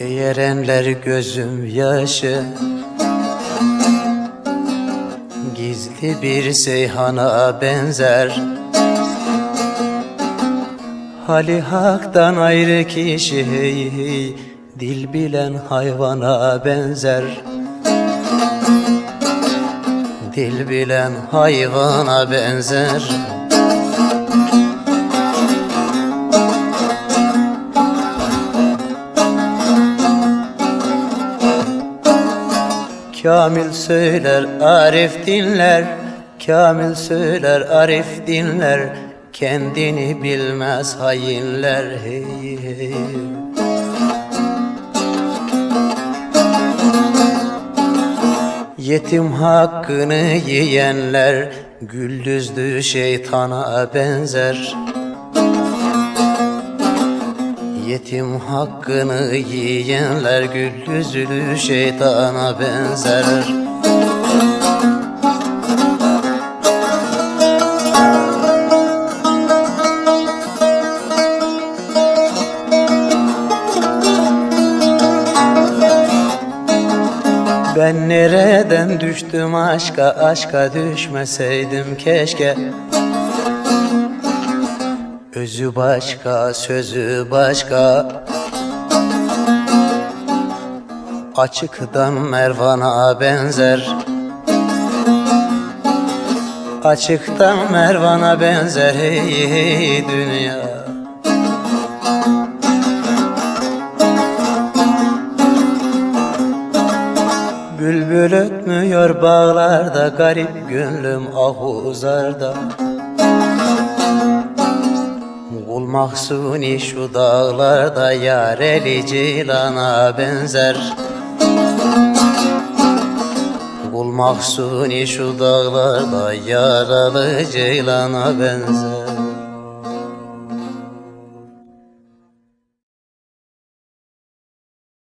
Eğerenler gözüm yaşı Gizli bir seyhana benzer. Hali haktan ayrı kişi hey hey Dil bilen hayvana benzer. Dil bilen hayvana benzer Kamil söyler Arif dinler. Kamil söyler Arif dinler. Kendini bilmez hainler hey hey. Yetim hakkını yiyenler Güldüzlü şeytana benzer Yetim hakkını yiyenler gül yüzlü şeytana benzer. Ben nereden düştüm aşka aşka düşmeseydim keşke Özü başka, sözü başka. Açıktan Mervan'a benzer. Açıktan Mervan'a benzer hey, hey dünya. Bülbül ötmüyor bağlarda garip gönlüm ah uzarda Kul mahzuni şu dağlarda yar eli cilana benzer. Kul mahzuni şu dağlarda yaralı ceylana benzer